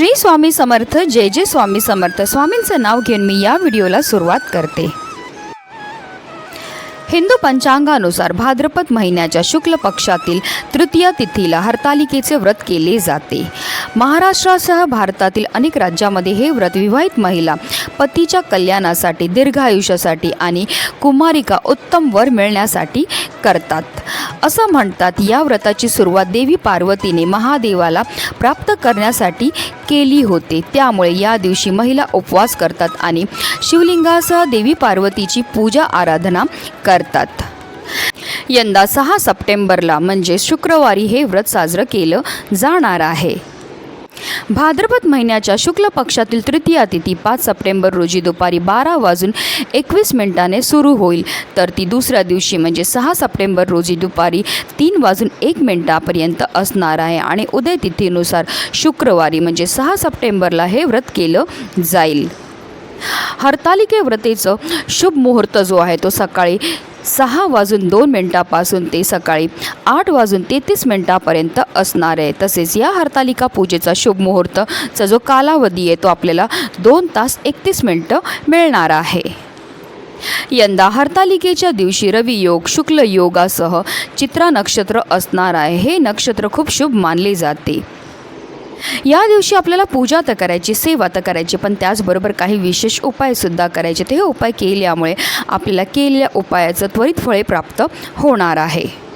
श्री स्वामी समर्थ जय जय स्वामी समर्थ. स्वामींचं नाव घेऊन मी या व्हिडिओला सुरुवात करते. हिंदू पंचांगानुसार भाद्रपद महिन्याच्या शुक्ल पक्षातील तृतीय तिथीला हरतालिकेचे व्रत केले जाते. महाराष्ट्रासह भारतातील अनेक राज्यामध्ये हे व्रत विवाहित महिला पतीच्या कल्याणासाठी दीर्घायुष्यासाठी आणि कुमारिका उत्तम वर मिळण्यासाठी करतात. असं म्हणतात. या व्रताची सुरुवात देवी पार्वतीने महादेवाला प्राप्त करण्यासाठी केली होती. त्यामुळे या दिवशी महिला उपवास करतात आणि शिवलिंगासह देवी पार्वतीची पूजा आराधना करतात. यंदा सहा सप्टेंबरला म्हणजे शुक्रवारी हे व्रत साजरं केलं जाणार आहे. भाद्रपद महिन्याच्या शुक्ल पक्षातील तृतीया तिथी पाच सप्टेंबर रोजी दुपारी बारा वाजून एकवीस मिनिटाने सुरू होईल. तर ती दुसऱ्या दिवशी म्हणजे सहा सप्टेंबर रोजी दुपारी तीन वाजून एक मिनिटापर्यंत असणार आहे आणि उदय तिथीनुसार शुक्रवारी म्हणजे सहा सप्टेंबरला हे व्रत केलं जाईल. हरतालिके व्रतेचं शुभ मुहूर्त जो आहे तो सकाळी सहा वाजून दोन मिनिटापासून ते सकाळी आठ वाजून तेहतीस मिनिटापर्यंत असणार आहे. तसेच या हरतालिका पूजेचा शुभ मुहूर्तचा जो कालावधी आहे तो आपल्याला दोन तास एकतीस मिनटं मिळणार आहे. यंदा हरतालिकेच्या दिवशी रवी योग शुक्ल योगासह चित्रा नक्षत्र असणार आहे. हे नक्षत्र खूप शुभ मानले जाते. या दिवशी आपल्याला पूजा तर करायची सेवा तर करायची पण त्याचबरोबर काही विशेष उपायसुद्धा करायचे. ते हे उपाय केल्यामुळे आपल्याला केलेल्या उपायाचं त्वरित फळे प्राप्त होणार आहे.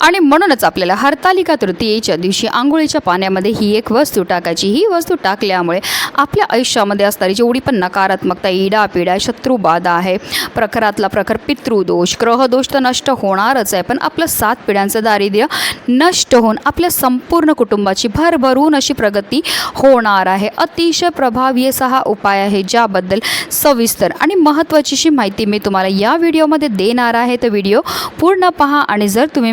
आणि म्हणूनच आपल्याला हरतालिका तृतीयेच्या दिवशी आंघोळीच्या पाण्यामध्ये ही एक वस्तू टाकायची. ही वस्तू टाकल्यामुळे आपल्या आयुष्यामध्ये असणारी जेवढी पण नकारात्मकता इडापिडा शत्रुबाधा आहे प्रखरातला प्रखर पितृदोष ग्रहदोष तर नष्ट होणारच आहे पण आपलं सात पिढ्यांचं दारिद्र्य नष्ट होऊन आपल्या संपूर्ण कुटुंबाची भरभरून अशी प्रगती होणार आहे. अतिशय प्रभावी असा हा उपाय आहे ज्याबद्दल सविस्तर आणि महत्त्वाचीशी माहिती मी तुम्हाला या व्हिडिओमध्ये देणार आहे. तर व्हिडिओ पूर्ण पहा आणि जर तुम्ही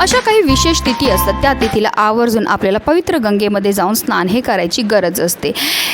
अशा काही विशेष तिथी असतात त्या तिथीला आवर्जून आपल्याला पवित्र गंगेमध्ये जाऊन स्नान हे करायची गरज असते.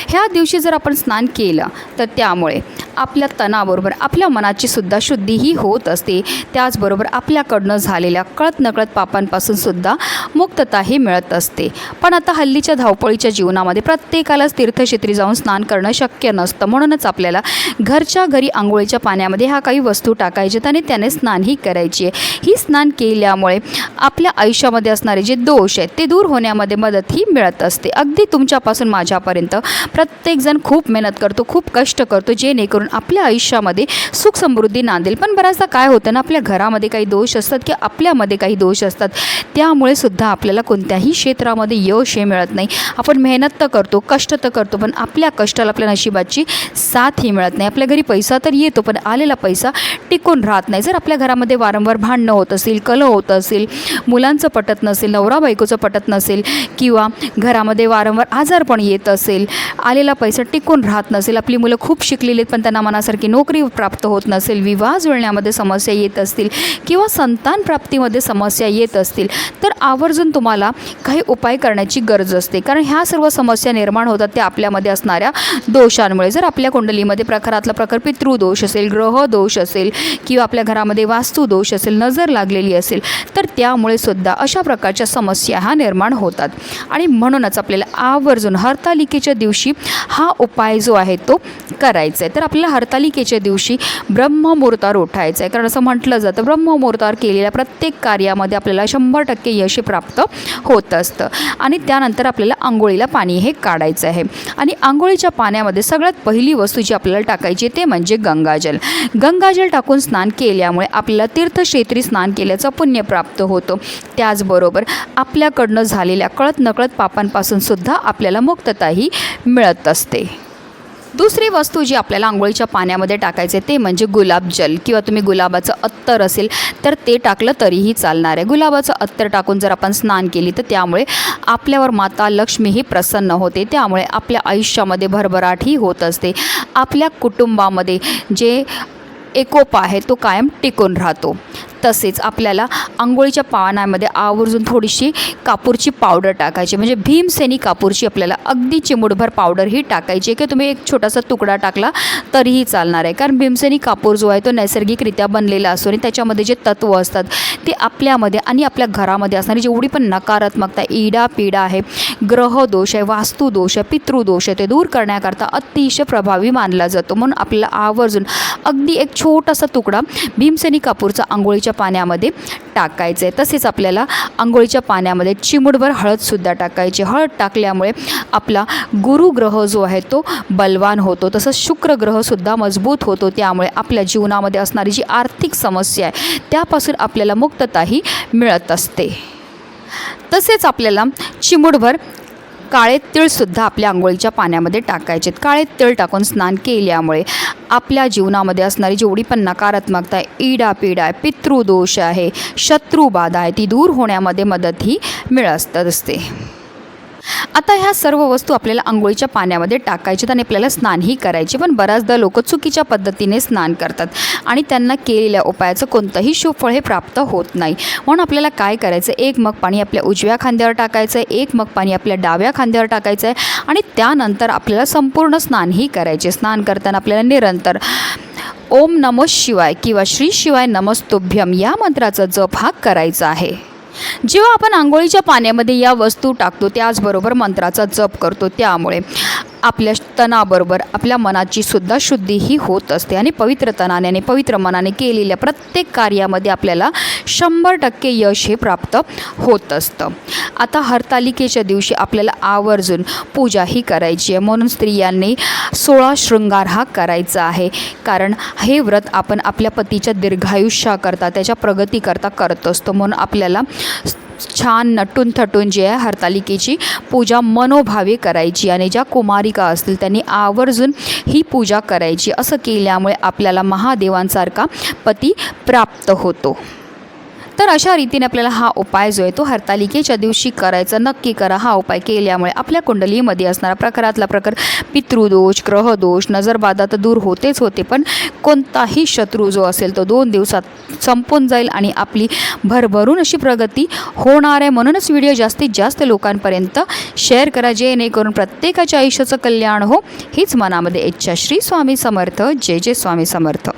ह्या दिवशी जर आपण स्नान केलं तर त्यामुळे आपल्या तणाबरोबर आपल्या मनाची सुद्धा शुद्धीही होत असते. त्याचबरोबर आपल्याकडनं झालेल्या कळत नकळत पापांपासून सुद्धा मुक्तताही मिळत असते. पण आता हल्लीच्या धावपळीच्या जीवनामध्ये प्रत्येकालाच तीर्थक्षेत्री जाऊन स्नान करणं शक्य नसतं. म्हणूनच आपल्याला घरच्या घरी आंघोळीच्या पाण्यामध्ये ह्या काही वस्तू टाकायच्यात आणि त्याने स्नानही करायची आहे. ही स्नान केल्यामुळे आपल्या आयुष्यामध्ये असणारे जे दोष आहेत ते दूर होण्यामध्ये मदत ही मिळत असते. अगदी तुमच्यापासून माझ्यापर्यंत प्रत्येकजण खूप मेहनत करतो खूप कष्ट करतो जेणेकरून आपल्या आयुष्यामध्ये सुख समृद्धी नांदेल. पण बऱ्याचदा काय होतं ना आपल्या घरामध्ये काही दोष असतात की आपल्यामध्ये काही दोष असतात त्यामुळे सुद्धा आपल्याला कोणत्याही क्षेत्रामध्ये यश हे मिळत नाही. आपण मेहनत तर करतो कष्ट तर करतो पण आपल्या कष्टाला आपल्या नशिबाची साथही मिळत नाही. आपल्या घरी पैसा तर येतो पण आलेला पैसा टिकून राहत नाही. जर आपल्या घरामध्ये वारंवार भांडणं होत असेल कलह होत असेल मुलांचं पटत नसेल नवरा बायकोचं पटत नसेल किंवा घरामध्ये वारंवार आजारपण येत असेल आलेला पैसा टिकून राहत नसेल आपली मुलं खूप शिकलेली आहेत पण त्यांना मनासारखी नोकरी प्राप्त होत नसेल विवाह जुळण्यामध्ये समस्या येत असतील किंवा संतान प्राप्तीमध्ये समस्या येत असतील तर आवर्जून तुम्हाला काही उपाय करण्याची गरज असते. कारण ह्या सर्व समस्या निर्माण होतात त्या आपल्यामध्ये असणाऱ्या दोषांमुळे. जर आपल्या कुंडलीमध्ये प्रकारातला प्रकार पितृदोष असेल ग्रह दोष असेल किंवा आपल्या घरामध्ये वास्तुदोष असेल नजर लागलेली असेल तर त्या त्यामुळे सुद्धा अशा प्रकारच्या समस्या ह्या निर्माण होतात. आणि म्हणूनच आपल्याला आवर्जून हरतालिकेच्या दिवशी हा उपाय जो आहे तो करायचं आहे तर आपल्याला हरतालिकेच्या दिवशी ब्रह्ममुहूर्तावर उठायचं आहे कारण असं म्हटलं जातं ब्रह्ममुहूर्तावर केलेल्या प्रत्येक कार्यामध्ये आपल्याला शंभर टक्के यश प्राप्त होत असतं. आणि त्यानंतर आपल्याला आंघोळीला पाणी हे काढायचं आहे. आणि आंघोळीच्या पाण्यामध्ये सगळ्यात पहिली वस्तू जी आपल्याला टाकायची ते म्हणजे गंगाजल. गंगाजल टाकून स्नान केल्यामुळे आपल्याला तीर्थक्षेत्री स्नान केल्याचं पुण्य प्राप्त होतं. त्याचबरोबर आपल्याकडनं झालेल्या कळत नकळत पापांपासून सुद्धा आपल्याला मुक्तताही मिळत असते. दुसरी वस्तू जी आपल्याला आंघोळीच्या पाण्यामध्ये टाकायचे ते म्हणजे गुलाबजल किंवा तुम्ही गुलाबाचं अत्तर असेल तर ते टाकलं तरीही चालणार आहे. गुलाबाचं अत्तर टाकून जर आपण स्नान केली तर त्यामुळे आपल्यावर माता लक्ष्मीही प्रसन्न होते. त्यामुळे आपल्या आयुष्यामध्ये भरभराटही होत असते. आपल्या कुटुंबामध्ये जे एकोपा आहे तो कायम टिकून राहतो. तसेच आपल्याला आंघोळीच्या पानामध्ये आवर्जून थोडीशी कापूरची पावडर टाकायची. म्हणजे भीमसेनी कापूरची आपल्याला अगदी चिमूटभर पावडर ही टाकायची आहे की तुम्ही एक छोटासा तुकडा टाकला तरीही चालणार आहे. कारण भीमसेनी कापूर जो आहे तो नैसर्गिकरित्या बनलेला असतो आणि त्याच्यामध्ये जे तत्त्व असतात ते आपल्यामध्ये आणि आपल्या घरामध्ये असणारी जेवढी पण नकारात्मकता इडा पिडा आहे ग्रहदोष आहे वास्तुदोष आहे पितृदोष आहे ते दूर करण्याकरता अतिशय प्रभावी मानला जातो. म्हणून आपल्याला आवर्जून अगदी एक छोटासा तुकडा भीमसेनी कापूरचा आंघोळीच्या पाण्यामध्ये टाकायचं. आहे तसेच आपल्याला आंघोळीच्या पाण्यामध्ये चिमूटभर हळदसुद्धा टाकायची. हळद टाकल्यामुळे आपला गुरुग्रह जो आहे तो बलवान होतो. तसंच शुक्रग्रहसुद्धा मजबूत होतो. त्यामुळे आपल्या जीवनामध्ये असणारी जी आर्थिक समस्या आहे त्यापासून आपल्याला मुक्तताही मिळत असते. तसेच आपल्याला चिमूटभर काळे तिळसुद्धा आपल्या आंघोळीच्या पाण्यामध्ये टाकायचे काळे तिळ टाकून स्नान केल्यामुळे आपल्या जीवनामध्ये असणारी जेवढी पण नकारात्मकता आहे इडा आहे पितृदोष आहे शत्रुबाधा आहे ती दूर होण्यामध्ये मदतही मिळत असते. आता ह्या सर्व वस्तू आपल्याला आंघोळीच्या पाण्यामध्ये टाकायच्यात आणि आपल्याला स्नानही करायचे पण बऱ्याचदा लोक चुकीच्या पद्धतीने स्नान करतात आणि त्यांना केलेल्या उपायाचं कोणतंही शुभफळ हे प्राप्त होत नाही. म्हणून आपल्याला काय करायचं एक मग पाणी आपल्या उजव्या खांद्यावर टाकायचं आहे. एक मग पाणी आपल्या डाव्या खांद्यावर टाकायचं आहे. आणि त्यानंतर आपल्याला संपूर्ण स्नानही करायचे स्नान करताना आपल्याला निरंतर ओम नमो शिवाय किंवा श्री शिवाय नमस्तुभ्यम या मंत्राचा जप हा करायचा आहे. जेव्हा आपण आंघोळीच्या पाण्यामध्ये या वस्तू टाकतो त्याचबरोबर मंत्राचा जप करतो त्यामुळे. आपल्या तणाबरोबर आपल्या मनाची सुद्धा शुद्धीही होत असते. आणि पवित्र तनाने आणि पवित्र मनाने केलेल्या प्रत्येक कार्यामध्ये आपल्याला शंभर टक्के यश हे प्राप्त होत असतं. आता हरतालिकेच्या दिवशी आपल्याला आवर्जून पूजाही करायची आहे. म्हणून स्त्रियांनी सोळा शृंगार हा करायचा आहे. कारण हे व्रत आपण आपल्या पतीच्या दीर्घायुष्याकरता त्याच्या प्रगतीकरता करत असतो. म्हणून आपल्याला छान नटून थटून जी आहे हरतालिकेची पूजा मनोभावे करायची आणि ज्या कुमारिका असतील त्यांनी आवर्जून ही पूजा करायची. असं केल्यामुळे आपल्याला महादेवांसारखा पती प्राप्त होतो. तर अशा रीतीने आपल्याला हा उपाय जो आहे तो हरतालिकेच्या दिवशी करायचा. नक्की करा. हा उपाय केल्यामुळे आपल्या कुंडलीमध्ये असणारा प्रकारातला प्रकार पितृदोष ग्रहदोष नजरबाधा तर दूर होतेच होते पण कोणताही शत्रू जो असेल तो दोन दिवसात संपून जाईल आणि आपली भरभरून अशी प्रगती होणार आहे. म्हणूनच व्हिडिओ जास्तीत जास्त लोकांपर्यंत शेअर करा जेणेकरून प्रत्येकाच्या आयुष्याचं कल्याण हो. हीच मनामध्ये इच्छा. श्री स्वामी समर्थ. जय जय स्वामी समर्थ.